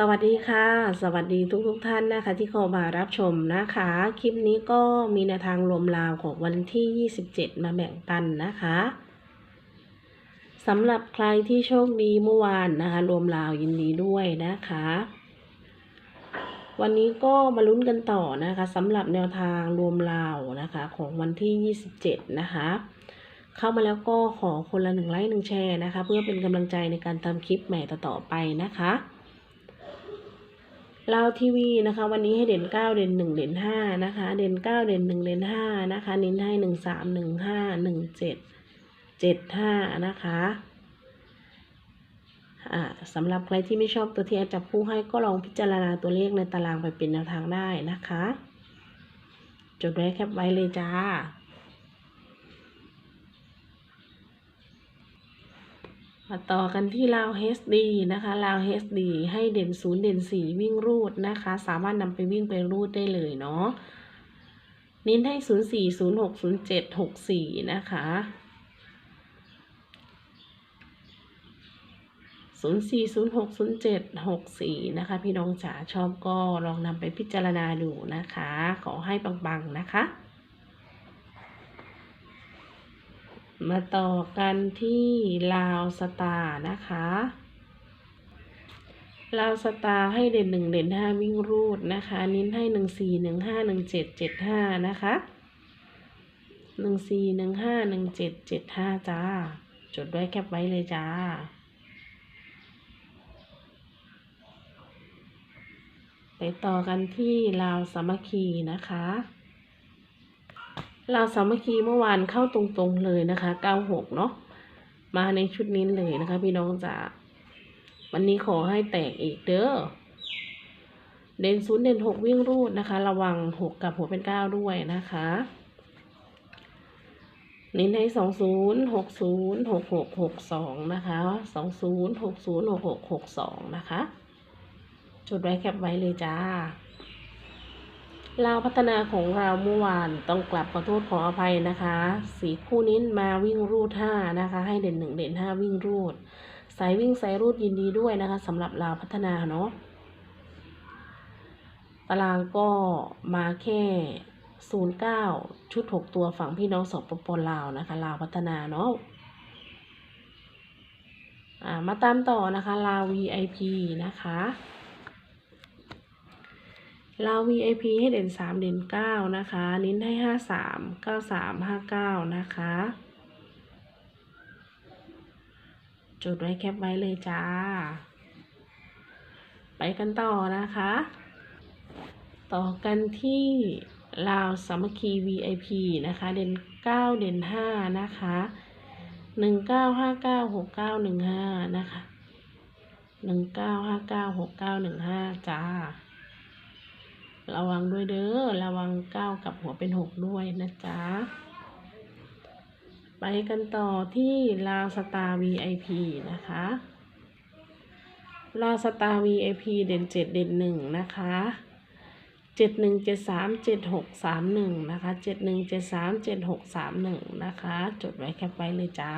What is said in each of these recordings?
สวัสดีค่ะ สวัสดีทุกทุกท่านนะคะที่เข้ามารับชมนะคะ คลิปนี้ก็มีแนวทางรวมราวของวันที่ 27 มาแบ่งปันนะคะสำหรับใครที่โชคดีเมื่อวานนะคะรวมราวยินดีด้วยนะคะ วันนี้ก็มาลุ้นกันต่อนะคะสำหรับแนวทางรวมราวนะคะของวันที่ 27 นะคะเข้ามาแล้วก็ขอคนละหนึ่งไลค์หนึ่งแชร์นะคะ เพื่อเป็นกำลังใจในการทำคลิปใหม่ต่อๆไปนะคะ เล่าทีวีนะคะ วันนี้ให้เด่นเก้าเด่นหนึ่งเด่นห้านะคะ เด่นเก้าเด่นหนึ่งเด่นห้านะคะเน้นให้หนึ่งสามหนึ่งห้าหนึ่งเจ็ดเจ็ดห้านะคะอ่าสำหรับใครที่ไม่ชอบตัวที่อาจับคู่ให้ก็ลองพิจารณาตัวเลขในตารางไปเป็นแนวทางได้นะคะ จดไว้แคปไว้เลยจ้า มาต่อกันที่ลาว HD นะคะลาว HD ให้เด่นศูนย์เด่นสี่วิ่งรูดนะคะ สามารถนำไปวิ่งไปรูดได้เลยเนาะเน้นให้ศูนย์สี่ศูนย์หกศูนย์เจ็ดหกสี่นะคะศูนย์สี่ศูนย์หกศูนย์เจ็ดหกสี่นะคะ พี่น้องจ๋าชอบก็ลองนำไปพิจารณาดูนะคะ ขอให้ปังๆนะคะ มาต่อกันที่ลาวสตาร์นะคะลาวสตาร์ให้เด่นหนึ่งเด่นห้าวิ่งรูดนะคะนิ้นให้หนึ่งสี่หนึ่งห้าหนึ่งเจ็ดเจ็ดห้านะคะหนึ่งสี่หนึ่งห้าหนึ่งเจ็ดเจ็ดห้าจ้า จดไว้แคปไว้เลยจ้า ไปต่อกันที่ลาวสามัคคีนะคะ เราสามัคคีเมื่อวานเข้าตรงๆเลยนะคะ 96 เนาะ มาในชุดนี้เลยนะคะ พี่น้องจ๋า วันนี้ขอให้แตกอีกเด้อ เด่นศูนย์เด่นหกวิ่งรูดนะคะ ระวังหกกับหัวเป็นเก้าด้วยนะคะน้นให้สองศูนย์หกศูนย์หกหกหกสองนะคะสองศูนย์หกศูนย์หกหกหกสองนะคะ จดไว้แคปไว้เลยจ้า ลาวพัฒนาของเราเมื่อวานต้องกลับขอโทษขออภัยนะคะ สีคู่นี้มาวิ่งรูดห้านะคะ ให้เด่นหนึ่งเด่นห้าวิ่งรูด สายวิ่งสายรูดยินดีด้วยนะคะสำหรับลาวพัฒนาเนาะตารางก็มาแค่ศูนย์เก้าชุดหกตัวฝั่งพี่น้องสปปลาวนะคะ ลาวพัฒนาเนาะมาตามต่อนะคะลาว VIP นะคะ เรา VIP ให้เด่นสามเด่นเก้านะคะ นิ้นให้ห้าสามเก้าสามห้าเก้านะคะ จดไว้แคปไว้เลยจ้า ไปกันต่อนะคะ ต่อกันที่ลาวสามัคคี VIP นะคะ เด่นเก้าเด่นห้านะคะหนึ่งเก้าห้าเก้าหกเก้าหนึ่งห้านะคะหนึ่งเก้าห้าเก้าหกเก้าหนึ่งห้าจ้า ระวังด้วยเด้อ ระวังเก้ากับหัวเป็นหกด้วยนะจ๊ะ ไปกันต่อที่ลาวสตาร์ VIP นะคะลาวสตาร์ VIP เด่นเจ็ดเด่นหนึ่งนะคะเจ็ดหนึ่งเจ็ดสามเจ็ดหกสามหนึ่งนะคะเจ็ดหนึ่งเจ็ดสามเจ็ดหกสามหนึ่งนะคะ จดไว้แคปไว้เลยจ้า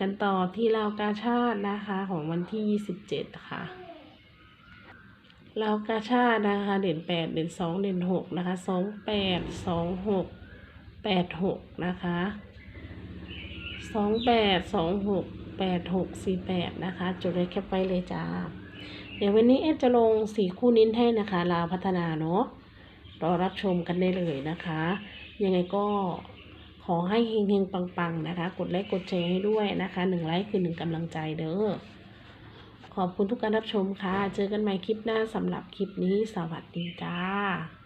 กันต่อที่ลาวกาชาตินะคะของวันที่ 27 ค่ะลาวกาชาตินะคะ เด่น 8 เด่น 2 เด่น 6 นะคะ 2 8 2 6 8 6 นะคะ 2 8 2 6 8 6 4 8 นะคะ จุดเลยแคปไว้เลยจ้า เดี๋ยววันนี้เอจะลงสีคู่นิ้นให้นะคะ ลาวพัฒนาเนาะรอรับชมกันได้เลยนะคะ ยังไงก็ ขอให้เฮงๆปังๆนะคะ กดไลค์กดแชร์ให้ด้วยนะคะหนึ่งไลค์คือหนึ่งกำลังใจเด้อขอบคุณทุกการรับชมค่ะ เจอกันใหม่คลิปหน้าสำหรับคลิปนี้สวัสดีจ้า